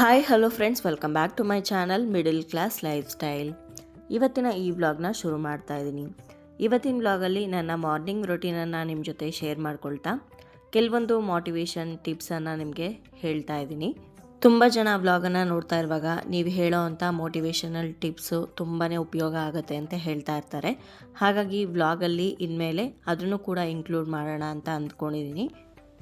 Hi hello friends welcome back to my channel middle class life style ಇವತ್ತಿನ ಈ ವ್ಲಾಗ್ನ ಶುರು ಮಾಡ್ತಾ ಇದ್ದೀನಿ ಇವತ್ತಿನ ವ್ಲಾಗಲ್ಲಿ ನನ್ನ ಮಾರ್ನಿಂಗ್ ರೊಟೀನನ್ನು ನಿಮ್ಮ ಜೊತೆ ಶೇರ್ ಮಾಡ್ಕೊಳ್ತಾ, ಕೆಲವೊಂದು ಮೋಟಿವೇಶನ್ ಟಿಪ್ಸನ್ನು ನಿಮಗೆ ಹೇಳ್ತಾ ಇದ್ದೀನಿ ತುಂಬ ಜನ ವ್ಲಾಗನ್ನು ನೋಡ್ತಾ ಇರುವಾಗ ನೀವು ಹೇಳೋ ಅಂಥ ಮೋಟಿವೇಶನಲ್ ಟಿಪ್ಸು ತುಂಬಾ ಉಪಯೋಗ ಆಗುತ್ತೆ ಅಂತ ಹೇಳ್ತಾ ಇರ್ತಾರೆ. ಹಾಗಾಗಿ ವ್ಲಾಗಲ್ಲಿ ಇನ್ಮೇಲೆ ಅದನ್ನು ಕೂಡ ಇನ್ಕ್ಲೂಡ್ ಮಾಡೋಣ ಅಂತ ಅಂದ್ಕೊಂಡಿದ್ದೀನಿ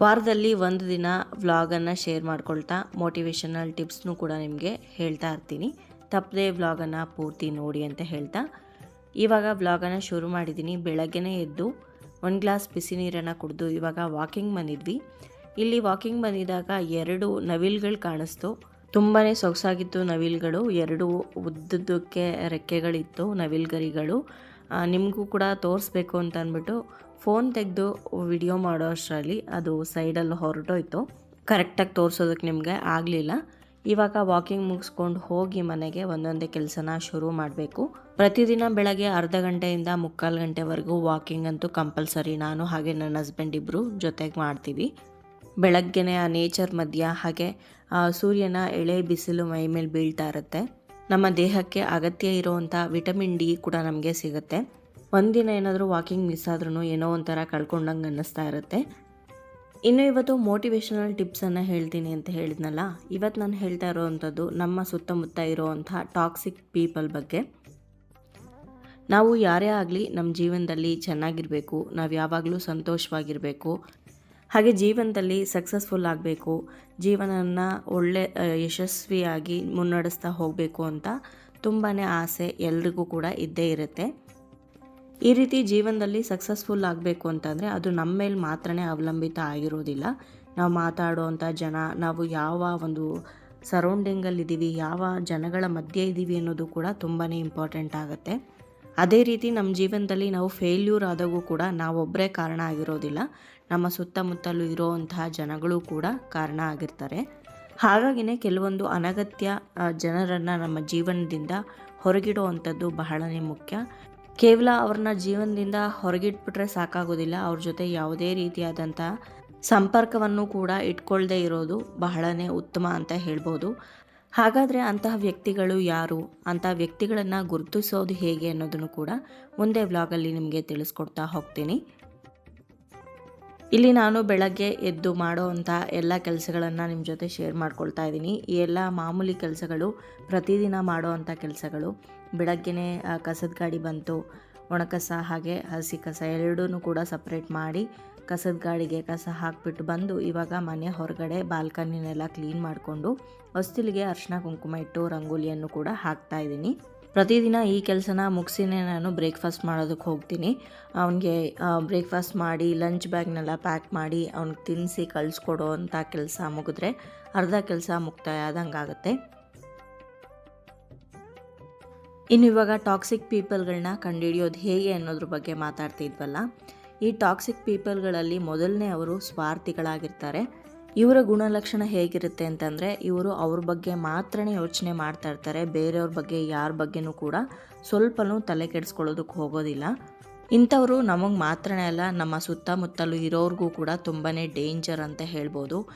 ವಾರದಲ್ಲಿ ಒಂದು ದಿನ ವ್ಲಾಗನ್ನು ಶೇರ್ ಮಾಡ್ಕೊಳ್ತಾ ಮೋಟಿವೇಶನಲ್ ಟಿಪ್ಸ್ನೂ ಕೂಡ ನಿಮಗೆ ಹೇಳ್ತಾ ಇರ್ತೀನಿ. ತಪ್ಪದೆ ವ್ಲಾಗನ್ನು ಪೂರ್ತಿ ನೋಡಿ ಅಂತ ಹೇಳ್ತಾ. ಇವಾಗ ವ್ಲಾಗನ್ನು ಶುರು ಮಾಡಿದ್ದೀನಿ. ಬೆಳಗ್ಗೆನೇ ಎದ್ದು ಒಂದು ಗ್ಲಾಸ್ ಬಿಸಿ ನೀರನ್ನು ಕುಡಿದು ಇವಾಗ ವಾಕಿಂಗ್ ಬಂದಿದ್ವಿ. ಇಲ್ಲಿ ವಾಕಿಂಗ್ ಬಂದಿದ್ದಾಗ ಎರಡು ನವಿಲ್ಗಳು ಕಾಣಿಸ್ತು. ತುಂಬಾ ಸೊಗಸಾಗಿತ್ತು ನವಿಲ್ಗಳು. ಎರಡು ಉದ್ದದ್ದಕ್ಕೆ ರೆಕ್ಕೆಗಳಿತ್ತು, ನವಿಲ್ಗರಿಗಳು. ನಿಮಗೂ ಕೂಡ ತೋರಿಸ್ಬೇಕು ಅಂತ ಅಂದ್ಬಿಟ್ಟು ಫೋನ್ ತೆಗೆದು ವಿಡಿಯೋ ಮಾಡೋ ಅಷ್ಟರಲ್ಲಿ ಅದು ಸೈಡಲ್ಲಿ ಹೊರಟೋಯ್ತು. ಕರೆಕ್ಟಾಗಿ ತೋರಿಸೋದಕ್ಕೆ ನಿಮಗೆ ಆಗಲಿಲ್ಲ. ಇವಾಗ ವಾಕಿಂಗ್ ಮುಗಿಸ್ಕೊಂಡು ಹೋಗಿ ಮನೆಗೆ ಒಂದೊಂದೇ ಕೆಲಸನ ಶುರು ಮಾಡಬೇಕು. ಪ್ರತಿದಿನ ಬೆಳಗ್ಗೆ ಅರ್ಧ ಗಂಟೆಯಿಂದ ಮುಕ್ಕಾಲು ಗಂಟೆವರೆಗೂ ವಾಕಿಂಗ್ ಅಂತೂ ಕಂಪಲ್ಸರಿ ನಾನು ಹಾಗೆ ನನ್ನ ಹಸ್ಬೆಂಡ್ ಇಬ್ಬರು ಜೊತೆಗೆ ಮಾಡ್ತೀವಿ. ಬೆಳಗ್ಗೆನೆ ಆ ನೇಚರ್ ಮಧ್ಯ ಹಾಗೆ ಸೂರ್ಯನ ಎಳೆ ಬಿಸಿಲು ಮೈ ಮೇಲೆ ಬೀಳ್ತಾ ಇರುತ್ತೆ. ನಮ್ಮ ದೇಹಕ್ಕೆ ಅಗತ್ಯ ಇರುವಂಥ ವಿಟಮಿನ್ ಡಿ ಕೂಡ ನಮಗೆ ಸಿಗುತ್ತೆ. ಒಂದಿನ ಏನಾದರೂ ವಾಕಿಂಗ್ ಮಿಸ್ ಆದ್ರೂ ಏನೋ ಒಂಥರ ಕಳ್ಕೊಂಡಂಗೆ ಅನ್ನಿಸ್ತಾ ಇರುತ್ತೆ. ಇನ್ನು ಇವತ್ತು ಮೋಟಿವೇಶನಲ್ ಟಿಪ್ಸನ್ನು ಹೇಳ್ತೀನಿ ಅಂತ ಹೇಳಿದ್ನಲ್ಲ ಇವತ್ತು ನಾನು ಹೇಳ್ತಾ ಇರೋವಂಥದ್ದು ನಮ್ಮ ಸುತ್ತಮುತ್ತ ಇರೋವಂಥ ಟಾಕ್ಸಿಕ್ ಪೀಪಲ್ ಬಗ್ಗೆ. ನಾವು ಯಾರೇ ಆಗಲಿ ನಮ್ಮ ಜೀವನದಲ್ಲಿ ಚೆನ್ನಾಗಿರಬೇಕು, ನಾವು ಯಾವಾಗಲೂ ಸಂತೋಷವಾಗಿರಬೇಕು, ಹಾಗೆ ಜೀವನದಲ್ಲಿ ಸಕ್ಸಸ್ಫುಲ್ ಆಗಬೇಕು ಜೀವನನ ಒಳ್ಳೆ ಯಶಸ್ವಿಯಾಗಿ ಮುನ್ನಡೆಸ್ತಾ ಹೋಗಬೇಕು ಅಂತ ತುಂಬಾ ಆಸೆ ಎಲ್ರಿಗೂ ಕೂಡ ಇದ್ದೇ ಇರುತ್ತೆ. ಈ ರೀತಿ ಜೀವನದಲ್ಲಿ ಸಕ್ಸಸ್ಫುಲ್ ಆಗಬೇಕು ಅಂತಂದರೆ ಅದು ನಮ್ಮ ಮೇಲೆ ಮಾತ್ರನೇ ಅವಲಂಬಿತ ಆಗಿರೋದಿಲ್ಲ. ನಾವು ಮಾತಾಡುವಂಥ ಜನ, ನಾವು ಯಾವ ಒಂದು ಸರೌಂಡಿಂಗಲ್ಲಿ ಇದ್ದೀವಿ ಯಾವ ಜನಗಳ ಮಧ್ಯೆ ಇದ್ದೀವಿ ಅನ್ನೋದು ಕೂಡ ತುಂಬಾ ಇಂಪಾರ್ಟೆಂಟ್ ಆಗುತ್ತೆ. ಅದೇ ರೀತಿ ನಮ್ಮ ಜೀವನದಲ್ಲಿ ನಾವು ಫೇಲ್ಯೂರ್ ಆದಾಗೂ ಕೂಡ ನಾವೊಬ್ಬರೇ ಕಾರಣ ಆಗಿರೋದಿಲ್ಲ. ನಮ್ಮ ಸುತ್ತಮುತ್ತಲೂ ಇರೋವಂತಹ ಜನಗಳು ಕೂಡ ಕಾರಣ ಆಗಿರ್ತಾರೆ. ಹಾಗಾಗಿನೇ ಕೆಲವೊಂದು ಅನಗತ್ಯ ಜನರನ್ನು ನಮ್ಮ ಜೀವನದಿಂದ ಹೊರಗಿಡುವಂಥದ್ದು ಬಹಳನೇ ಮುಖ್ಯ. ಕೇವಲ ಅವ್ರನ್ನ ಜೀವನದಿಂದ ಹೊರಗಿಟ್ಬಿಟ್ರೆ ಸಾಕಾಗೋದಿಲ್ಲ. ಅವ್ರ ಜೊತೆ ಯಾವುದೇ ರೀತಿಯಾದಂಥ ಸಂಪರ್ಕವನ್ನು ಕೂಡ ಇಟ್ಕೊಳ್ಳದೆ ಇರೋದು ಬಹಳನೇ ಉತ್ತಮ ಅಂತ ಹೇಳ್ಬೋದು. ಹಾಗಾದರೆ ಅಂತಹ ವ್ಯಕ್ತಿಗಳು ಯಾರು? ಅಂತಹ ವ್ಯಕ್ತಿಗಳನ್ನು ಗುರುತಿಸೋದು ಹೇಗೆ ಅನ್ನೋದನ್ನು ಕೂಡ ಮುಂದೆ ವ್ಲಾಗಲ್ಲಿ ನಿಮಗೆ ತಿಳಿಸ್ಕೊಡ್ತಾ ಹೋಗ್ತೀನಿ. ಇಲ್ಲಿ ನಾನು ಬೆಳಗ್ಗೆ ಎದ್ದು ಮಾಡೋ ಅಂಥ ಎಲ್ಲ ಕೆಲಸಗಳನ್ನು ನಿಮ್ಮ ಜೊತೆ ಶೇರ್ ಮಾಡ್ಕೊಳ್ತಾ ಇದ್ದೀನಿ. ಈ ಎಲ್ಲ ಮಾಮೂಲಿ ಕೆಲಸಗಳು ಪ್ರತಿದಿನ ಮಾಡೋ ಅಂಥ ಕೆಲಸಗಳು. ಬೆಳಗ್ಗೆನೇ ಆ, ಕಸದ ಗಾಡಿ ಬಂತು. ಒಣಕಸ ಹಾಗೆ ಹಸಿ ಕಸ ಎರಡೂ ಕೂಡ ಸಪ್ರೇಟ್ ಮಾಡಿ ಕಸದ ಗಾಡಿಗೆ ಕಸ ಹಾಕ್ಬಿಟ್ಟು ಬಂದು ಇವಾಗ ಮನೆ ಹೊರಗಡೆ ಬಾಲ್ಕನಿನೆಲ್ಲ ಕ್ಲೀನ್ ಮಾಡಿಕೊಂಡು ಹೊಸ್ತಿಲಿಗೆ ಅರ್ಶಿನ ಕುಂಕುಮ ಇಟ್ಟು ರಂಗೋಲಿಯನ್ನು ಕೂಡ ಹಾಕ್ತಾ ಇದ್ದೀನಿ. ಪ್ರತಿದಿನ ಈ ಕೆಲಸನ ಮುಗಿಸಿನೇ ನಾನು ಬ್ರೇಕ್ಫಾಸ್ಟ್ ಮಾಡೋದಕ್ಕೆ ಹೋಗ್ತೀನಿ. ಅವನಿಗೆ ಬ್ರೇಕ್ಫಾಸ್ಟ್ ಮಾಡಿ ಲಂಚ್ ಬ್ಯಾಗ್ನೆಲ್ಲ ಪ್ಯಾಕ್ ಮಾಡಿ ಅವ್ನಿಗೆ ತಿನ್ನಿಸಿ ಕಳಿಸ್ಕೊಡೋ ಅಂಥ ಕೆಲಸ ಮುಗಿದ್ರೆ ಅರ್ಧ ಕೆಲಸ ಮುಕ್ತಾಯ ಆದಂಗೆ ಆಗುತ್ತೆ ಇನ್ನು ಇವಾಗ ಟಾಕ್ಸಿಕ್ ಪೀಪಲ್ಗಳನ್ನ ಕಂಡುಹಿಡಿಯೋದು ಹೇಗೆ ಅನ್ನೋದ್ರ ಬಗ್ಗೆ ಮಾತಾಡ್ತಿದ್ವಲ್ಲ ಈ ಟಾಕ್ಸಿಕ್ ಪೀಪಲ್ಗಳಲ್ಲಿ ಮೊದಲನೇ ಅವರು ಸ್ವಾರ್ಥಿಗಳಾಗಿರ್ತಾರೆ. ಇವರ ಗುಣಲಕ್ಷಣ ಹೇಗಿರುತ್ತೆ ಅಂತಂದರೆ, ಇವರು ಅವ್ರ ಬಗ್ಗೆ ಮಾತ್ರನೇ ಯೋಚನೆ ಮಾಡ್ತಾ ಇರ್ತಾರೆ, ಬೇರೆಯವ್ರ ಬಗ್ಗೆ, ಯಾರ ಬಗ್ಗೆನೂ ಕೂಡ ಸ್ವಲ್ಪನೂ ತಲೆ ಕೆಡಿಸ್ಕೊಳ್ಳೋದಕ್ಕೆ ಹೋಗೋದಿಲ್ಲ. ಇಂಥವರು ನಮಗೆ ಮಾತ್ರನೇ ಅಲ್ಲ, ನಮ್ಮ ಸುತ್ತಮುತ್ತಲೂ ಇರೋರಿಗೂ ಕೂಡ ತುಂಬಾ ಡೇಂಜರ್ ಅಂತ ಹೇಳ್ಬೋದು.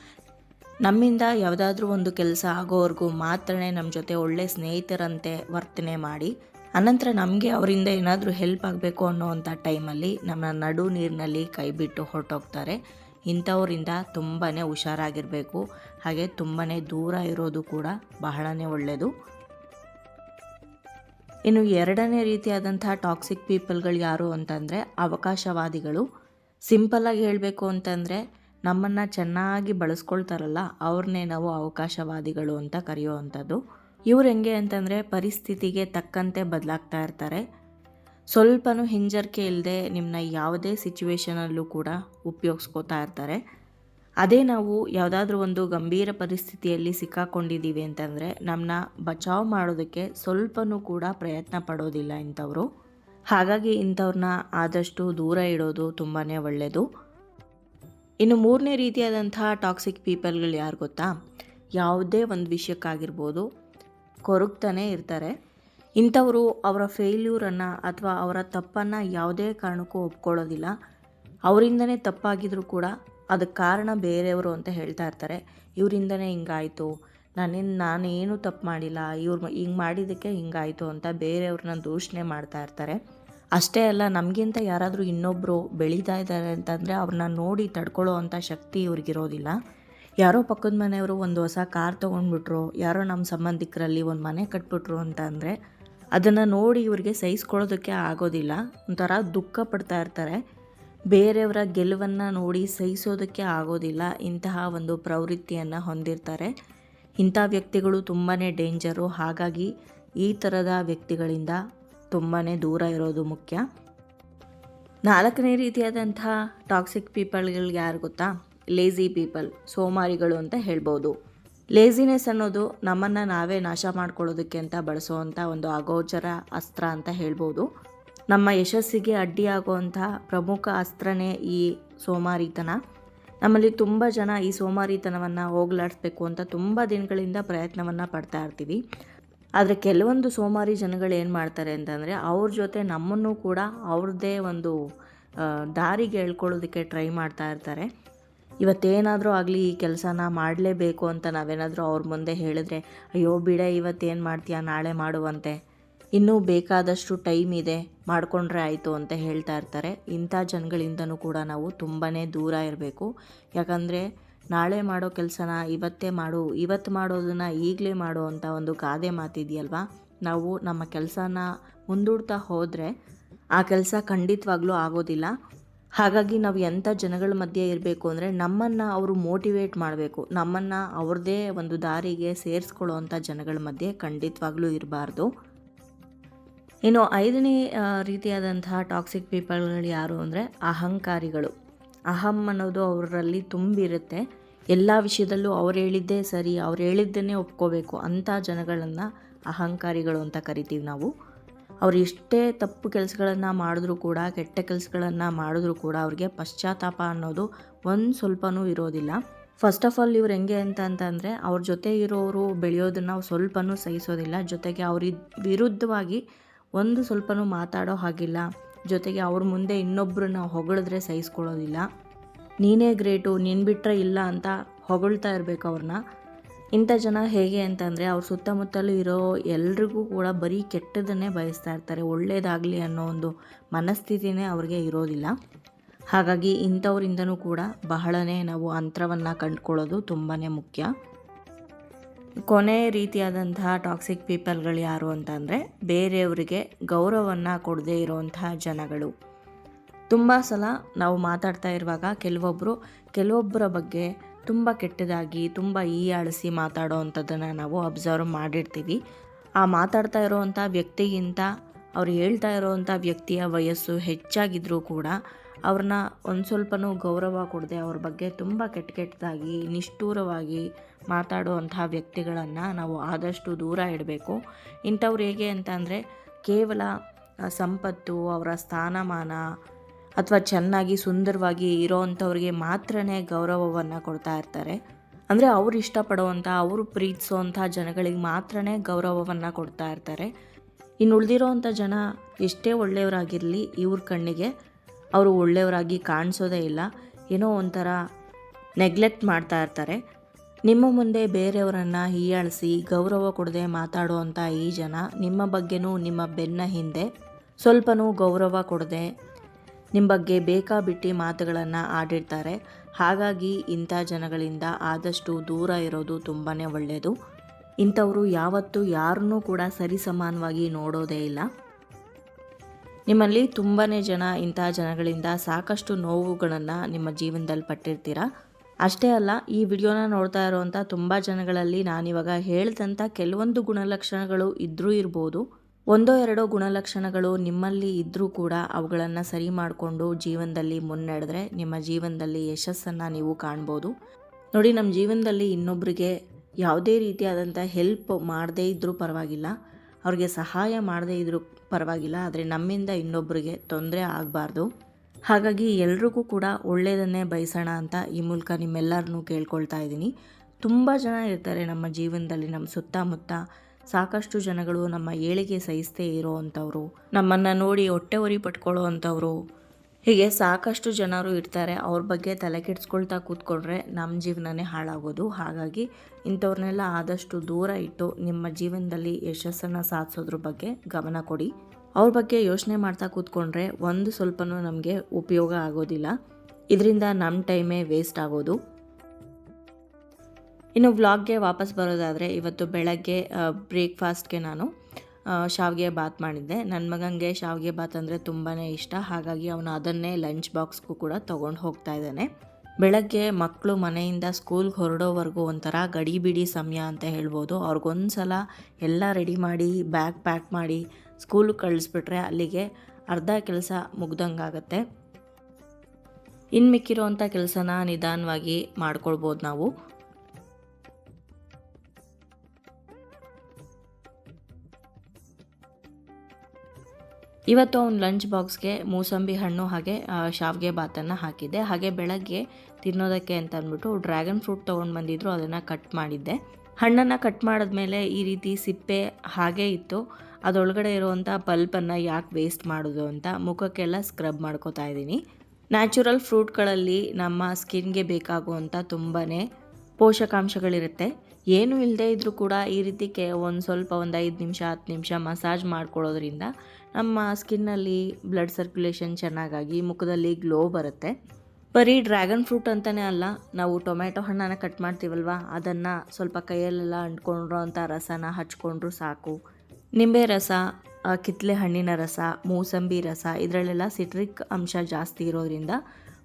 ನಮ್ಮಿಂದ ಯಾವುದಾದ್ರೂ ಒಂದು ಕೆಲಸ ಆಗೋವರೆಗೂ ಮಾತ್ರನೇ ನಮ್ಮ ಜೊತೆ ಒಳ್ಳೆ ಸ್ನೇಹಿತರಂತೆ ವರ್ತನೆ ಮಾಡಿ, ಅನಂತರ ನಮಗೆ ಅವರಿಂದ ಏನಾದರೂ ಹೆಲ್ಪ್ ಆಗಬೇಕು ಅನ್ನೋವಂಥ ಟೈಮಲ್ಲಿ ನಮ್ಮ ನಡು ನೀರಿನಲ್ಲಿ ಕೈ ಬಿಟ್ಟು ಹೊರಟೋಗ್ತಾರೆ. ಇಂಥವರಿಂದ ತುಂಬಾ ಹುಷಾರಾಗಿರಬೇಕು. ಹಾಗೆ ತುಂಬಾ ದೂರ ಇರೋದು ಕೂಡ ಬಹಳನೇ ಒಳ್ಳೆಯದು ಇನ್ನು ಎರಡನೇ ರೀತಿಯಾದಂಥ ಟಾಕ್ಸಿಕ್ ಪೀಪಲ್ಗಳು ಯಾರು ಅಂತಂದರೆ ಅವಕಾಶವಾದಿಗಳು. ಸಿಂಪಲ್ಲಾಗಿ ಹೇಳಬೇಕು ಅಂತಂದರೆ ನಮ್ಮನ್ನು ಚೆನ್ನಾಗಿ ಬಳಸ್ಕೊಳ್ತಾರಲ್ಲ ಅವ್ರನ್ನೇ ನಾವು ಅವಕಾಶವಾದಿಗಳು ಅಂತ ಕರೆಯುವಂಥದ್ದು. ಇವ್ರು ಹೆಂಗೆ ಅಂತಂದರೆ ಪರಿಸ್ಥಿತಿಗೆ ತಕ್ಕಂತೆ ಬದಲಾಗ್ತಾ ಇರ್ತಾರೆ. ಸ್ವಲ್ಪನೂ ಹಿಂಜರಿಕೆ ಇಲ್ಲದೆ ನಿಮ್ಮನ್ನ ಯಾವುದೇ ಸಿಚುವೇಶನಲ್ಲೂ ಕೂಡ ಉಪಯೋಗಿಸ್ಕೋತಾ ಇರ್ತಾರೆ. ಅದೇ ನಾವು ಯಾವುದಾದ್ರೂ ಒಂದು ಗಂಭೀರ ಪರಿಸ್ಥಿತಿಯಲ್ಲಿ ಸಿಕ್ಕಾಕೊಂಡಿದ್ದೀವಿ ಅಂತಂದರೆ ನಮ್ಮನ್ನ ಬಚಾವ್ ಮಾಡೋದಕ್ಕೆ ಸ್ವಲ್ಪನೂ ಕೂಡ ಪ್ರಯತ್ನ ಪಡೋದಿಲ್ಲ ಇಂಥವರು. ಹಾಗಾಗಿ ಇಂಥವ್ರನ್ನ ಆದಷ್ಟು ದೂರ ಇಡೋದು ತುಂಬಾ ಒಳ್ಳೆಯದು ಇನ್ನು ಮೂರನೇ ರೀತಿಯಾದಂಥ ಟಾಕ್ಸಿಕ್ ಪೀಪಲ್ಗಳು ಯಾರು ಗೊತ್ತಾ? ಯಾವುದೇ ಒಂದು ವಿಷಯಕ್ಕಾಗಿರ್ಬೋದು ಕೊರಗ್ತಾನೆ ಇರ್ತಾರೆ. ಇಂಥವರು ಅವರ ಫೇಲ್ಯೂರನ್ನು ಅಥವಾ ಅವರ ತಪ್ಪನ್ನು ಯಾವುದೇ ಕಾರಣಕ್ಕೂ ಒಪ್ಕೊಳ್ಳೋದಿಲ್ಲ. ಅವರಿಂದನೇ ತಪ್ಪಾಗಿದ್ರೂ ಕೂಡ ಅದಕ್ಕೆ ಕಾರಣ ಬೇರೆಯವರು ಅಂತ ಹೇಳ್ತಾ ಇರ್ತಾರೆ. ಇವರಿಂದನೇ ಹಿಂಗಾಯಿತು. ನಾನೇನು ನಾನೇನು ತಪ್ಪು ಮಾಡಿಲ್ಲ. ಇವ್ರು ಹಿಂಗೆ ಮಾಡಿದ್ದಕ್ಕೆ ಹಿಂಗಾಯಿತು ಅಂತ ಬೇರೆಯವ್ರನ್ನ ದೂಷಣೆ ಮಾಡ್ತಾ ಇರ್ತಾರೆ. ಅಷ್ಟೇ ಅಲ್ಲ, ನಮಗಿಂತ ಯಾರಾದರೂ ಇನ್ನೊಬ್ಬರು ಬೆಳೀತಾ ಇದ್ದಾರೆ ಅಂತಂದರೆ ಅವ್ರನ್ನ ನೋಡಿ ತಡ್ಕೊಳ್ಳೋ ಅಂಥ ಶಕ್ತಿ ಇವ್ರಿಗಿರೋದಿಲ್ಲ. ಯಾರೋ ಪಕ್ಕದ ಮನೆಯವರು ಒಂದು ಹೊಸ ಕಾರ್ ತೊಗೊಂಡ್ಬಿಟ್ರು, ಯಾರೋ ನಮ್ಮ ಸಂಬಂಧಿಕರಲ್ಲಿ ಒಂದು ಮನೆ ಕಟ್ಬಿಟ್ರು ಅಂತ ಅಂದರೆ ಅದನ್ನು ನೋಡಿ ಇವರಿಗೆ ಸಹಿಸ್ಕೊಳ್ಳೋದಕ್ಕೆ ಆಗೋದಿಲ್ಲ. ಒಂಥರ ದುಃಖ ಪಡ್ತಾ ಇರ್ತಾರೆ. ಬೇರೆಯವರ ಗೆಲುವನ್ನು ನೋಡಿ ಸಹಿಸೋದಕ್ಕೆ ಆಗೋದಿಲ್ಲ. ಇಂತಹ ಒಂದು ಪ್ರವೃತ್ತಿಯನ್ನು ಹೊಂದಿರ್ತಾರೆ. ಇಂಥ ವ್ಯಕ್ತಿಗಳು ತುಂಬಾ ಡೇಂಜರು. ಹಾಗಾಗಿ ಈ ಥರದ ವ್ಯಕ್ತಿಗಳಿಂದ ತುಂಬಾ ದೂರ ಇರೋದು ಮುಖ್ಯ. ನಾಲ್ಕನೇ ರೀತಿಯಾದಂಥ ಟಾಕ್ಸಿಕ್ ಪೀಪಲ್ಗಳಿಗೆ ಯಾರು ಗೊತ್ತಾ? ಲೇಝಿ ಪೀಪಲ್ ಸೋಮಾರಿಗಳು ಅಂತ ಹೇಳ್ಬೋದು. ಲೇಜಿನೆಸ್ ಅನ್ನೋದು ನಮ್ಮನ್ನು ನಾವೇ ನಾಶ ಮಾಡ್ಕೊಳ್ಳೋದಕ್ಕೆ ಅಂತ ಬಳಸುವಂಥ ಒಂದು ಅಗೋಚರ ಅಸ್ತ್ರ ಅಂತ ಹೇಳ್ಬೋದು. ನಮ್ಮ ಯಶಸ್ಸಿಗೆ ಅಡ್ಡಿಯಾಗುವಂಥ ಪ್ರಮುಖ ಅಸ್ತ್ರನೇ ಈ ಸೋಮಾರಿತನ. ನಮ್ಮಲ್ಲಿ ತುಂಬ ಜನ ಈ ಸೋಮಾರಿತನವನ್ನು ಹೋಗ್ಲಾಡಿಸ್ಬೇಕು ಅಂತ ತುಂಬ ದಿನಗಳಿಂದ ಪ್ರಯತ್ನವನ್ನು ಪಡ್ತಾ ಇರ್ತೀವಿ. ಆದರೆ ಕೆಲವೊಂದು ಸೋಮಾರಿ ಜನಗಳು ಏನು ಮಾಡ್ತಾರೆ ಅಂತಂದರೆ ಅವ್ರ ಜೊತೆ ನಮ್ಮನ್ನು ಕೂಡ ಅವ್ರದ್ದೇ ಒಂದು ದಾರಿಗೆ ಎಳ್ಕೊಳ್ಳೋದಕ್ಕೆ ಟ್ರೈ ಮಾಡ್ತಾ ಇರ್ತಾರೆ. ಇವತ್ತೇನಾದರೂ ಆಗಲಿ ಈ ಕೆಲಸನ ಮಾಡಲೇಬೇಕು ಅಂತ ನಾವೇನಾದರೂ ಅವ್ರ ಮುಂದೆ ಹೇಳಿದ್ರೆ, ಅಯ್ಯೋ ಬಿಡೆ ಇವತ್ತೇನು ಮಾಡ್ತೀಯಾ, ನಾಳೆ ಮಾಡುವಂತೆ. ಇನ್ನೂ ಬೇಕಾದಷ್ಟು ಟೈಮ್ ಇದೆ, ಮಾಡಿಕೊಂಡ್ರೆ ಆಯಿತು ಅಂತ ಹೇಳ್ತಾ ಇರ್ತಾರೆ. ಇಂಥ ಜನಗಳಿಂದನೂ ಕೂಡ ನಾವು ತುಂಬಾ ದೂರ ಇರಬೇಕು. ಯಾಕಂದರೆ ನಾಳೆ ಮಾಡೋ ಕೆಲಸನ ಇವತ್ತೇ ಮಾಡು, ಇವತ್ತು ಮಾಡೋದನ್ನು ಈಗಲೇ ಮಾಡು ಅಂತ ಒಂದು ಗಾದೆ ಮಾತಿದೆಯಲ್ವಾ? ನಾವು ನಮ್ಮ ಕೆಲಸನ ಮುಂದೂಡ್ತಾ ಹೋದರೆ ಆ ಕೆಲಸ ಖಂಡಿತವಾಗ್ಲೂ ಆಗೋದಿಲ್ಲ. ಹಾಗಾಗಿ ನಾವು ಎಂಥ ಜನಗಳ ಮಧ್ಯೆ ಇರಬೇಕು ಅಂದರೆ ನಮ್ಮನ್ನು ಅವರು ಮೋಟಿವೇಟ್ ಮಾಡಬೇಕು. ನಮ್ಮನ್ನು ಅವ್ರದ್ದೇ ಒಂದು ದಾರಿಗೆ ಸೇರಿಸ್ಕೊಳ್ಳೋ ಅಂಥ ಜನಗಳ ಮಧ್ಯೆ ಖಂಡಿತವಾಗ್ಲೂ ಇರಬಾರ್ದು. ಇನ್ನು ಐದನೇ ರೀತಿಯಾದಂತಹ ಟಾಕ್ಸಿಕ್ ಪೀಪಲ್ಗಳು ಯಾರು ಅಂದರೆ ಅಹಂಕಾರಿಗಳು. ಅಹಂ ಅನ್ನೋದು ಅವರಲ್ಲಿ ತುಂಬಿರುತ್ತೆ. ಎಲ್ಲ ವಿಷಯದಲ್ಲೂ ಅವ್ರು ಹೇಳಿದ್ದೇ ಸರಿ, ಅವ್ರು ಹೇಳಿದ್ದನ್ನೇ ಒಪ್ಕೋಬೇಕು ಅಂಥ ಜನಗಳನ್ನು ಅಹಂಕಾರಿಗಳು ಅಂತ ಕರಿತೀವಿ ನಾವು. ಅವ್ರು ಎಷ್ಟೇ ತಪ್ಪು ಕೆಲಸಗಳನ್ನು ಮಾಡಿದ್ರೂ ಕೂಡ, ಕೆಟ್ಟ ಕೆಲಸಗಳನ್ನು ಮಾಡಿದ್ರೂ ಕೂಡ ಅವ್ರಿಗೆ ಪಶ್ಚಾತ್ತಾಪ ಅನ್ನೋದು ಒಂದು ಸ್ವಲ್ಪನೂ ಇರೋದಿಲ್ಲ. ಫಸ್ಟ್ ಆಫ್ ಆಲ್ ಇವ್ರು ಹೆಂಗೆ ಅಂತ ಅಂತಂದರೆ, ಅವ್ರ ಜೊತೆ ಇರೋರು ಬೆಳೆಯೋದನ್ನು ಸ್ವಲ್ಪನೂ ಸಹಿಸೋದಿಲ್ಲ. ಜೊತೆಗೆ ಅವ್ರ ವಿರುದ್ಧವಾಗಿ ಒಂದು ಸ್ವಲ್ಪನೂ ಮಾತಾಡೋ ಹಾಗಿಲ್ಲ. ಜೊತೆಗೆ ಅವ್ರ ಮುಂದೆ ಇನ್ನೊಬ್ಬರನ್ನ ಹೊಗಳಿದ್ರೆ ಸಹಿಸ್ಕೊಳ್ಳೋದಿಲ್ಲ. ನೀನೇ ಗ್ರೇಟು, ನೀನು ಬಿಟ್ಟರೆ ಇಲ್ಲ ಅಂತ ಹೊಗಳ್ತಾ ಇರಬೇಕು ಅವ್ರನ್ನ. ಇಂಥ ಜನ ಹೇಗೆ ಅಂತಂದರೆ ಅವ್ರ ಸುತ್ತಮುತ್ತಲೂ ಇರೋ ಎಲ್ರಿಗೂ ಕೂಡ ಬರೀ ಕೆಟ್ಟದನ್ನೇ ಬಯಸ್ತಾ ಇರ್ತಾರೆ, ಒಳ್ಳೇದಾಗಲಿ ಅನ್ನೋ ಒಂದು ಮನಸ್ಥಿತಿನೇ ಅವ್ರಿಗೆ ಇರೋದಿಲ್ಲ. ಹಾಗಾಗಿ ಇಂಥವರಿಂದನೂ ಕೂಡ ಬಹಳನೇ ನಾವು ಅಂತರವನ್ನು ಕಂಡುಕೊಳ್ಳೋದು ತುಂಬಾ ಮುಖ್ಯ. ಕೊನೆ ರೀತಿಯಾದಂತಹ ಟಾಕ್ಸಿಕ್ ಪೀಪಲ್ಗಳು ಯಾರು ಅಂತಂದರೆ ಬೇರೆಯವರಿಗೆ ಗೌರವವನ್ನು ಕೊಡದೇ ಇರುವಂತಹ ಜನಗಳು. ತುಂಬ ಸಲ ನಾವು ಮಾತಾಡ್ತಾ ಇರುವಾಗ ಕೆಲವೊಬ್ಬರು ಕೆಲವೊಬ್ಬರ ಬಗ್ಗೆ ತುಂಬ ಕೆಟ್ಟದಾಗಿ, ತುಂಬ ಈ ಮಾತಾಡೋ ಅಂಥದ್ದನ್ನು ನಾವು ಅಬ್ಸರ್ವ್ ಮಾಡಿರ್ತೀವಿ. ಆ ಮಾತಾಡ್ತಾ ಇರೋವಂಥ ವ್ಯಕ್ತಿಗಿಂತ, ಅವ್ರು ಹೇಳ್ತಾ ಇರೋವಂಥ ವ್ಯಕ್ತಿಯ ವಯಸ್ಸು ಹೆಚ್ಚಾಗಿದ್ದರೂ ಕೂಡ ಅವ್ರನ್ನ ಒಂದು ಸ್ವಲ್ಪನೂ ಗೌರವ ಕೊಡದೆ ಅವ್ರ ಬಗ್ಗೆ ತುಂಬ ಕೆಟ್ಟ ಕೆಟ್ಟದಾಗಿ, ನಿಷ್ಠೂರವಾಗಿ ಮಾತಾಡುವಂಥ ವ್ಯಕ್ತಿಗಳನ್ನು ನಾವು ಆದಷ್ಟು ದೂರ ಇಡಬೇಕು. ಇಂಥವ್ರು ಹೇಗೆ ಅಂತ ಅಂದರೆ ಕೇವಲ ಸಂಪತ್ತು, ಅವರ ಸ್ಥಾನಮಾನ ಅಥವಾ ಚೆನ್ನಾಗಿ ಸುಂದರವಾಗಿ ಇರೋವಂಥವ್ರಿಗೆ ಮಾತ್ರನೇ ಗೌರವವನ್ನು ಕೊಡ್ತಾ ಇರ್ತಾರೆ. ಅಂದರೆ ಅವ್ರು ಇಷ್ಟಪಡುವಂಥ, ಅವರು ಪ್ರೀತಿಸುವಂಥ ಜನಗಳಿಗೆ ಮಾತ್ರನೇ ಗೌರವವನ್ನು ಕೊಡ್ತಾ ಇರ್ತಾರೆ. ಇನ್ನು ಉಳಿದಿರೋವಂಥ ಜನ ಎಷ್ಟೇ ಒಳ್ಳೆಯವರಾಗಿರಲಿ, ಇವ್ರ ಕಣ್ಣಿಗೆ ಅವರು ಒಳ್ಳೆಯವರಾಗಿ ಕಾಣಿಸೋದೇ ಇಲ್ಲ. ಏನೋ ಒಂಥರ ನೆಗ್ಲೆಕ್ಟ್ ಮಾಡ್ತಾ ಇರ್ತಾರೆ. ನಿಮ್ಮ ಮುಂದೆ ಬೇರೆಯವರನ್ನು ಹೀಯಾಳಿಸಿ ಗೌರವ ಕೊಡದೆ ಮಾತಾಡುವಂಥ ಈ ಜನ, ನಿಮ್ಮ ಬಗ್ಗೆನೂ ನಿಮ್ಮ ಬೆನ್ನ ಹಿಂದೆ ಸ್ವಲ್ಪನೂ ಗೌರವ ಕೊಡದೆ ನಿಮ್ಮ ಬಗ್ಗೆ ಬೇಕಾಬಿಟ್ಟಿ ಮಾತುಗಳನ್ನು ಆಡಿರ್ತಾರೆ. ಹಾಗಾಗಿ ಇಂಥ ಜನಗಳಿಂದ ಆದಷ್ಟು ದೂರ ಇರೋದು ತುಂಬಾ ಒಳ್ಳೆಯದು ಇಂಥವರು ಯಾವತ್ತೂ ಯಾರನ್ನೂ ಕೂಡ ಸರಿಸಮಾನವಾಗಿ ನೋಡೋದೇ ಇಲ್ಲ. ನಿಮ್ಮಲ್ಲಿ ತುಂಬಾ ಜನ ಇಂಥ ಜನಗಳಿಂದ ಸಾಕಷ್ಟು ನೋವುಗಳನ್ನು ನಿಮ್ಮ ಜೀವನದಲ್ಲಿ ಪಟ್ಟಿರ್ತೀರ? ಅಷ್ಟೇ ಅಲ್ಲ, ಈ ವಿಡಿಯೋನ ನೋಡ್ತಾ ಇರೋವಂಥ ತುಂಬ ಜನಗಳಲ್ಲಿ ನಾನಿವಾಗ ಹೇಳ್ದಂಥ ಕೆಲವೊಂದು ಗುಣಲಕ್ಷಣಗಳು ಇದ್ದರೂ ಇರ್ಬೋದು. ಒಂದೋ ಎರಡೋ ಗುಣಲಕ್ಷಣಗಳು ನಿಮ್ಮಲ್ಲಿ ಇದ್ದರೂ ಕೂಡ ಅವುಗಳನ್ನು ಸರಿ ಮಾಡಿಕೊಂಡು ಜೀವನದಲ್ಲಿ ಮುನ್ನಡೆದ್ರೆ ನಿಮ್ಮ ಜೀವನದಲ್ಲಿ ಯಶಸ್ಸನ್ನು ನೀವು ಕಾಣ್ಬೋದು. ನೋಡಿ, ನಮ್ಮ ಜೀವನದಲ್ಲಿ ಇನ್ನೊಬ್ಬರಿಗೆ ಯಾವುದೇ ರೀತಿಯಾದಂಥ ಹೆಲ್ಪ್ ಮಾಡದೇ ಇದ್ದರೂ ಪರವಾಗಿಲ್ಲ. ಅವ್ರಿಗೆ ಸಹಾಯ ಮಾಡದೇ ಇದ್ದರೂ ಪರವಾಗಿಲ್ಲ. ಆದರೆ ನಮ್ಮಿಂದ ಇನ್ನೊಬ್ಬರಿಗೆ ತೊಂದರೆ ಆಗಬಾರ್ದು. ಹಾಗಾಗಿ ಎಲ್ರಿಗೂ ಕೂಡ ಒಳ್ಳೆಯದನ್ನೇ ಬಯಸೋಣ ಅಂತ ಈ ಮೂಲಕ ನಿಮ್ಮೆಲ್ಲರನ್ನೂ ಕೇಳ್ಕೊಳ್ತಾ ಇದ್ದೀನಿ. ತುಂಬ ಜನ ಇರ್ತಾರೆ ನಮ್ಮ ಜೀವನದಲ್ಲಿ ನಮ್ಮ ಸುತ್ತಮುತ್ತ. ಸಾಕಷ್ಟು ಜನಗಳು ನಮ್ಮ ಏಳಿಗೆ ಸಹಿಸದೇ ಇರೋ ಅಂಥವ್ರು ನಮ್ಮನ್ನು ನೋಡಿ ಹೊಟ್ಟೆ ಉರಿ ಪಟ್ಕೊಳ್ಳೋ ಅಂಥವ್ರು ಹೀಗೆ ಸಾಕಷ್ಟು ಜನರು ಇರ್ತಾರೆ. ಅವ್ರ ಬಗ್ಗೆ ತಲೆ ಕೆಡಿಸ್ಕೊಳ್ತಾ ಕೂತ್ಕೊಂಡ್ರೆ ನಮ್ಮ ಜೀವನನೇ ಹಾಳಾಗೋದು. ಹಾಗಾಗಿ ಇಂಥವ್ರನ್ನೆಲ್ಲ ಆದಷ್ಟು ದೂರ ಇಟ್ಟು ನಿಮ್ಮ ಜೀವನದಲ್ಲಿ ಯಶಸ್ಸನ್ನು ಸಾಧಿಸೋದ್ರ ಬಗ್ಗೆ ಗಮನ ಕೊಡಿ. ಅವ್ರ ಬಗ್ಗೆ ಯೋಚನೆ ಮಾಡ್ತಾ ಕೂತ್ಕೊಂಡ್ರೆ ಒಂದು ಸ್ವಲ್ಪನೂ ನಮಗೆ ಉಪಯೋಗ ಆಗೋದಿಲ್ಲ. ಇದರಿಂದ ನಮ್ಮ ಟೈಮೇ ವೇಸ್ಟ್ ಆಗೋದು. ಇನ್ನು ವ್ಲಾಗ್ಗೆ ವಾಪಸ್ ಬರೋದಾದರೆ ಇವತ್ತು ಬೆಳಗ್ಗೆ ಬ್ರೇಕ್ಫಾಸ್ಟ್ಗೆ ನಾನು ಶಾವಿಗೆ ಬಾತ್ ಮಾಡಿದ್ದೆ. ನನ್ನ ಮಗನಿಗೆ ಶಾವಿಗೆ ಬಾತ್ ಅಂದರೆ ತುಂಬಾ ಇಷ್ಟ. ಹಾಗಾಗಿ ಅವನು ಅದನ್ನೇ ಲಂಚ್ ಬಾಕ್ಸ್ಗೂ ಕೂಡ ತೊಗೊಂಡು ಹೋಗ್ತಾ ಇದ್ದಾನೆ. ಬೆಳಗ್ಗೆ ಮಕ್ಕಳು ಮನೆಯಿಂದ ಸ್ಕೂಲ್ಗೆ ಹೊರಡೋವರೆಗೂ ಒಂಥರ ಗಡಿಬಿಡಿ ಸಮಯ ಅಂತ ಹೇಳ್ಬೋದು. ಅವ್ರಿಗೊಂದ್ಸಲ ಎಲ್ಲ ರೆಡಿ ಮಾಡಿ, ಬ್ಯಾಗ್ ಪ್ಯಾಕ್ ಮಾಡಿ ಸ್ಕೂಲಿಗೆ ಕಳಿಸ್ಬಿಟ್ರೆ ಅಲ್ಲಿಗೆ ಅರ್ಧ ಕೆಲಸ ಮುಗ್ದಂಗಾಗತ್ತೆ. ಇನ್ನು ಮಿಕ್ಕಿರೋವಂಥ ಕೆಲಸನ ನಿಧಾನವಾಗಿ ಮಾಡ್ಕೊಳ್ಬೋದು ನಾವು. ಇವತ್ತು ಅವ್ನು ಲಂಚ್ ಬಾಕ್ಸ್ಗೆ ಮೂಸಂಬಿ ಹಣ್ಣು ಹಾಗೆ ಶಾವಿಗೆ ಬಾತನ್ನು ಹಾಕಿದ್ದೆ. ಹಾಗೆ ಬೆಳಗ್ಗೆ ತಿನ್ನೋದಕ್ಕೆ ಅಂತ ಅಂದ್ಬಿಟ್ಟು ಡ್ರ್ಯಾಗನ್ ಫ್ರೂಟ್ ತೊಗೊಂಡು ಬಂದಿದ್ರು, ಅದನ್ನು ಕಟ್ ಮಾಡಿದ್ದೆ. ಹಣ್ಣನ್ನು ಕಟ್ ಮಾಡಿದ್ಮೇಲೆ ಈ ರೀತಿ ಸಿಪ್ಪೆ ಹಾಗೆ ಇತ್ತು. ಅದರೊಳಗಡೆ ಇರುವಂಥ ಪಲ್ಪನ್ನು ಯಾಕೆ ವೇಸ್ಟ್ ಮಾಡೋದು ಅಂತ ಮುಖಕ್ಕೆಲ್ಲ ಸ್ಕ್ರಬ್ ಮಾಡ್ಕೋತಾ ಇದ್ದೀನಿ. ನ್ಯಾಚುರಲ್ ಫ್ರೂಟ್ಗಳಲ್ಲಿ ನಮ್ಮ ಸ್ಕಿನ್ಗೆ ಬೇಕಾಗುವಂಥ ತುಂಬಾ ಪೋಷಕಾಂಶಗಳಿರುತ್ತೆ. ಏನೂ ಇಲ್ಲದೆ ಇದ್ದರೂ ಕೂಡ ಈ ರೀತಿ ಕೆ ಒಂದು ಸ್ವಲ್ಪ ಒಂದು ಐದು ನಿಮಿಷ, ಹತ್ತು ನಿಮಿಷ ಮಸಾಜ್ ಮಾಡ್ಕೊಳ್ಳೋದ್ರಿಂದ ನಮ್ಮ ಸ್ಕಿನ್ನಲ್ಲಿ ಬ್ಲಡ್ ಸರ್ಕ್ಯುಲೇಷನ್ ಚೆನ್ನಾಗಾಗಿ ಮುಖದಲ್ಲಿ ಗ್ಲೋ ಬರುತ್ತೆ. ಬರೀ ಡ್ರ್ಯಾಗನ್ ಫ್ರೂಟ್ ಅಂತಲೇ ಅಲ್ಲ, ನಾವು ಟೊಮೆಟೊ ಹಣ್ಣನ್ನು ಕಟ್ ಮಾಡ್ತೀವಲ್ವ, ಅದನ್ನು ಸ್ವಲ್ಪ ಕೈಯಲ್ಲೆಲ್ಲ ಅಂಟ್ಕೊಂಡಿರೋ ಅಂಥ ರಸನ ಹಚ್ಕೊಂಡ್ರೂ ಸಾಕು. ನಿಂಬೆ ರಸ ಕಿತ್ತಲೆ ಹಣ್ಣಿನ ರಸ, ಮೂಸಂಬಿ ರಸ, ಇದರಲ್ಲೆಲ್ಲ ಸಿಟ್ರಿಕ್ ಅಂಶ ಜಾಸ್ತಿ ಇರೋದ್ರಿಂದ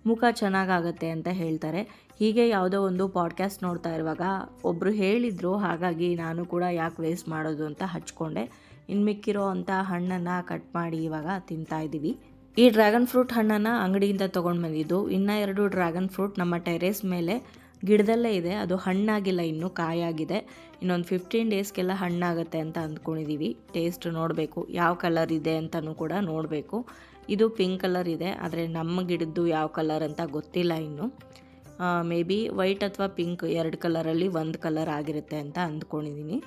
ಮುಖ ಚೆನ್ನಾಗಾಗತ್ತೆ ಅಂತ ಹೇಳ್ತಾರೆ. ಹೀಗೆ ಯಾವುದೋ ಒಂದು ಪಾಡ್ಕ್ಯಾಸ್ಟ್ ನೋಡ್ತಾ ಇರುವಾಗ ಒಬ್ಬರು ಹೇಳಿದರು, ಹಾಗಾಗಿ ನಾನು ಕೂಡ ಯಾಕೆ ವೇಸ್ಟ್ ಮಾಡೋದು ಅಂತ ಹಚ್ಕೊಂಡೆ. ಇನ್ನು ಮಿಕ್ಕಿರೋ ಅಂಥ ಹಣ್ಣನ್ನು ಕಟ್ ಮಾಡಿ ಇವಾಗ ತಿಂತಾ ಇದ್ದೀವಿ ಈ ಡ್ರ್ಯಾಗನ್ ಫ್ರೂಟ್ ಹಣ್ಣನ್ನು ಅಂಗಡಿಯಿಂದ ತೊಗೊಂಡು ಬಂದಿದ್ದು. ಇನ್ನೂ ಎರಡು ಡ್ರ್ಯಾಗನ್ ಫ್ರೂಟ್ ನಮ್ಮ ಟೆರೇಸ್ ಮೇಲೆ ಗಿಡದಲ್ಲೇ ಇದೆ. ಅದು ಹಣ್ಣಾಗಿಲ್ಲ, ಇನ್ನೂ ಕಾಯಾಗಿದೆ. ಇನ್ನೊಂದು ಫಿಫ್ಟೀನ್ ಡೇಸ್ಗೆಲ್ಲ ಹಣ್ಣಾಗುತ್ತೆ ಅಂತ ಅಂದ್ಕೊಂಡಿದ್ದೀವಿ ಟೇಸ್ಟ್ ನೋಡಬೇಕು. ಯಾವ ಕಲರ್ ಇದೆ ಅಂತಲೂ ಕೂಡ ನೋಡಬೇಕು. ಇದು ಪಿಂಕ್ ಕಲರ್ ಇದೆ, ಆದರೆ ನಮ್ಮ ಗಿಡದ್ದು ಯಾವ ಕಲರ್ ಅಂತ ಗೊತ್ತಿಲ್ಲ ಇನ್ನು. ಮೇ ಬಿ ವೈಟ್ ಅಥವಾ ಪಿಂಕ್ ಎರಡು ಕಲರಲ್ಲಿ ಒಂದು ಕಲರ್ ಆಗಿರುತ್ತೆ ಅಂತ ಅಂದ್ಕೊಂಡಿದ್ದೀನಿ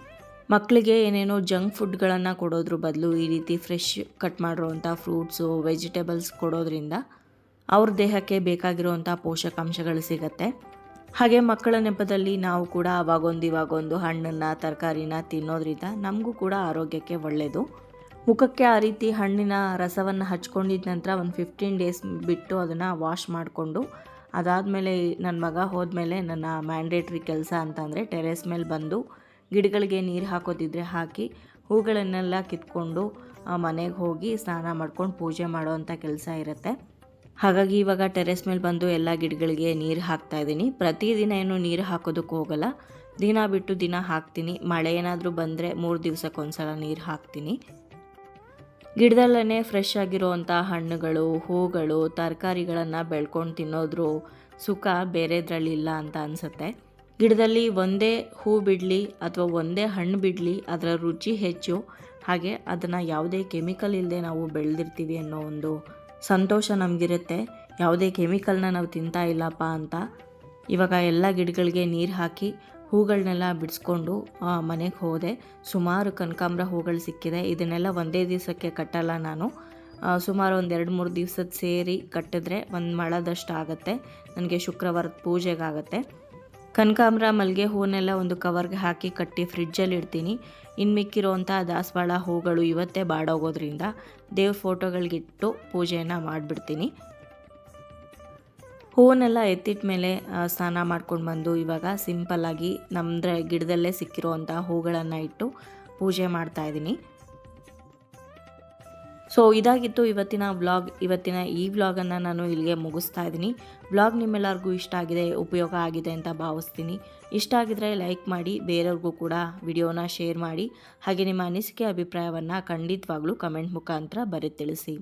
ಮಕ್ಕಳಿಗೆ ಏನೇನೋ ಜಂಕ್ ಫುಡ್ಗಳನ್ನು ಕೊಡೋದ್ರ ಬದಲು ಈ ರೀತಿ ಫ್ರೆಶ್ ಕಟ್ ಮಾಡಿರೋವಂಥ ಫ್ರೂಟ್ಸು ವೆಜಿಟೇಬಲ್ಸ್ ಕೊಡೋದ್ರಿಂದ ಅವ್ರ ದೇಹಕ್ಕೆ ಬೇಕಾಗಿರುವಂಥ ಪೋಷಕಾಂಶಗಳು ಸಿಗತ್ತೆ. ಹಾಗೆ ಮಕ್ಕಳ ನೆಪದಲ್ಲಿ ನಾವು ಕೂಡ ಅವಾಗೊಂದು ಇವಾಗೊಂದು ಹಣ್ಣನ್ನು, ತರಕಾರಿನ ತಿನ್ನೋದ್ರಿಂದ ನಮಗೂ ಕೂಡ ಆರೋಗ್ಯಕ್ಕೆ ಒಳ್ಳೆಯದು ಮುಖಕ್ಕೆ ಆ ರೀತಿ ಹಣ್ಣಿನ ರಸವನ್ನು ಹಚ್ಕೊಂಡಿದ್ದ ನಂತರ ಒಂದು ಫಿಫ್ಟೀನ್ ಡೇಸ್ ಬಿಟ್ಟು ಅದನ್ನು ವಾಶ್ ಮಾಡಿಕೊಂಡು, ಅದಾದಮೇಲೆ ನನ್ನ ಮಗ ಹೋದ್ಮೇಲೆ ನನ್ನ ಮ್ಯಾಂಡೇಟ್ರಿ ಕೆಲಸ ಅಂತಂದರೆ ಟೆರೆಸ್ ಮೇಲೆ ಬಂದು ಗಿಡಗಳಿಗೆ ನೀರು ಹಾಕೋದಿದ್ರೆ ಹಾಕಿ, ಹೂಗಳನ್ನೆಲ್ಲ ಕಿತ್ಕೊಂಡು ಮನೆಗೆ ಹೋಗಿ ಸ್ನಾನ ಮಾಡ್ಕೊಂಡು ಪೂಜೆ ಮಾಡೋವಂಥ ಕೆಲಸ ಇರುತ್ತೆ. ಹಾಗಾಗಿ ಇವಾಗ ಟೆರೆಸ್ ಮೇಲೆ ಬಂದು ಎಲ್ಲ ಗಿಡಗಳಿಗೆ ನೀರು ಹಾಕ್ತಾ ಇದ್ದೀನಿ. ಪ್ರತಿದಿನ ಏನು ನೀರು ಹಾಕೋದಕ್ಕೆ ಹೋಗಲ್ಲ. ದಿನ ಬಿಟ್ಟು ದಿನ ಹಾಕ್ತೀನಿ. ಮಳೆ ಏನಾದರೂ ಬಂದರೆ ಮೂರು ದಿವಸಕ್ಕೊಂದ್ಸಲ ನೀರು ಹಾಕ್ತೀನಿ. ಗಿಡದಲ್ಲೇ ಫ್ರೆಶ್ ಆಗಿರುವಂಥ ಹಣ್ಣುಗಳು, ಹೂಗಳು, ತರಕಾರಿಗಳನ್ನು ಬೆಳ್ಕೊಂಡು ತಿನ್ನೋದ್ರು ಸುಖ ಬೇರೆದ್ರಲ್ಲಿಲ್ಲ ಅಂತ ಅನಿಸುತ್ತೆ. ಗಿಡದಲ್ಲಿ ಒಂದೇ ಹೂ ಬಿಡಲಿ ಅಥವಾ ಒಂದೇ ಹಣ್ಣು ಬಿಡಲಿ, ಅದರ ರುಚಿ ಹೆಚ್ಚು. ಹಾಗೆ ಅದನ್ನು ಯಾವುದೇ ಕೆಮಿಕಲ್ ಇಲ್ಲದೆ ನಾವು ಬೆಳೆದಿರ್ತೀವಿ ಅನ್ನೋ ಒಂದು ಸಂತೋಷ ನಮಗಿರುತ್ತೆ. ಯಾವುದೇ ಕೆಮಿಕಲ್ನ ನಾವು ತಿಂತಾ ಇಲ್ಲಪ್ಪ ಅಂತ. ಇವಾಗ ಎಲ್ಲ ಗಿಡಗಳಿಗೆ ನೀರು ಹಾಕಿ ಹೂಗಳನ್ನೆಲ್ಲ ಬಿಡಿಸ್ಕೊಂಡು ಮನೆಗೆ ಹೋದೆ. ಸುಮಾರು ಕನಕಾಂಬ್ರ ಹೂಗಳು ಸಿಕ್ಕಿದೆ. ಇದನ್ನೆಲ್ಲ ಒಂದೇ ದಿವಸಕ್ಕೆ ಕಟ್ಟಲ್ಲ ನಾನು. ಸುಮಾರು ಒಂದು ಎರಡು ಮೂರು ದಿವ್ಸದ ಸೇರಿ ಕಟ್ಟಿದ್ರೆ ಒಂದು ಮಳದಷ್ಟು ಆಗುತ್ತೆ. ನನಗೆ ಶುಕ್ರವಾರದ ಪೂಜೆಗಾಗತ್ತೆ. ಕನಕಾಂಬ್ರ, ಮಲ್ಲಿಗೆ ಹೂವನ್ನೆಲ್ಲ ಒಂದು ಕವರ್ಗೆ ಹಾಕಿ ಕಟ್ಟಿ ಫ್ರಿಡ್ಜಲ್ಲಿ ಇಡ್ತೀನಿ. ಇನ್ನು ಮಿಕ್ಕಿರೋವಂಥ ದಾಸವಾಳ ಹೂಗಳು ಇವತ್ತೇ ಬಾಡೋಗೋದ್ರಿಂದ ದೇವ್ರ ಫೋಟೋಗಳಿಗಿಟ್ಟು ಪೂಜೆಯನ್ನು ಮಾಡಿಬಿಡ್ತೀನಿ. ಹೂವನ್ನೆಲ್ಲ ಎತ್ತಿಟ್ಟ ಮೇಲೆ ಸ್ನಾನ ಮಾಡ್ಕೊಂಡು ಬಂದು ಇವಾಗ ಸಿಂಪಲ್ಲಾಗಿ ನಮ್ಮದ್ರೆ ಗಿಡದಲ್ಲೇ ಸಿಕ್ಕಿರುವಂಥ ಹೂಗಳನ್ನು ಇಟ್ಟು ಪೂಜೆ ಮಾಡ್ತಾ ಇದ್ದೀನಿ. ಸೊ ಇದಾಗಿತ್ತು ಇವತ್ತಿನ ವ್ಲಾಗ್ ಇವತ್ತಿನ ಈ ವ್ಲಾಗನ್ನು ನಾನು ಇಲ್ಲಿಗೆ ಮುಗಿಸ್ತಾ ಇದ್ದೀನಿ. ವ್ಲಾಗ್ ನಿಮ್ಮೆಲ್ಲರಿಗೂ ಇಷ್ಟ ಆಗಿದೆ, ಉಪಯೋಗ ಆಗಿದೆ ಅಂತ ಭಾವಿಸ್ತೀನಿ. ಇಷ್ಟ ಆಗಿದ್ರೆ ಲೈಕ್ ಮಾಡಿ, ಬೇರೆಯವ್ರಿಗೂ ಕೂಡ ವಿಡಿಯೋನ ಶೇರ್ ಮಾಡಿ. ಹಾಗೆ ನಿಮ್ಮ ಅನಿಸಿಕೆ, ಅಭಿಪ್ರಾಯವನ್ನು ಖಂಡಿತವಾಗ್ಲೂ ಕಮೆಂಟ್ ಮುಖಾಂತರ ಬರೆ ತಿಳಿಸಿ.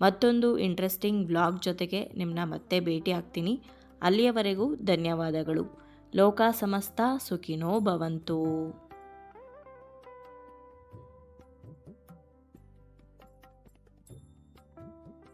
ಮತ್ತೊಂದು ಇಂಟ್ರೆಸ್ಟಿಂಗ್ ವ್ಲಾಗ್ ಜೊತೆಗೆ ನಿಮ್ಮನ್ನ ಮತ್ತೆ ಭೇಟಿ ಆಗ್ತೀನಿ. ಅಲ್ಲಿಯವರೆಗೂ ಧನ್ಯವಾದಗಳು. ಲೋಕ ಸಮಸ್ತ ಸುಖಿನೋ ಭವಂತು.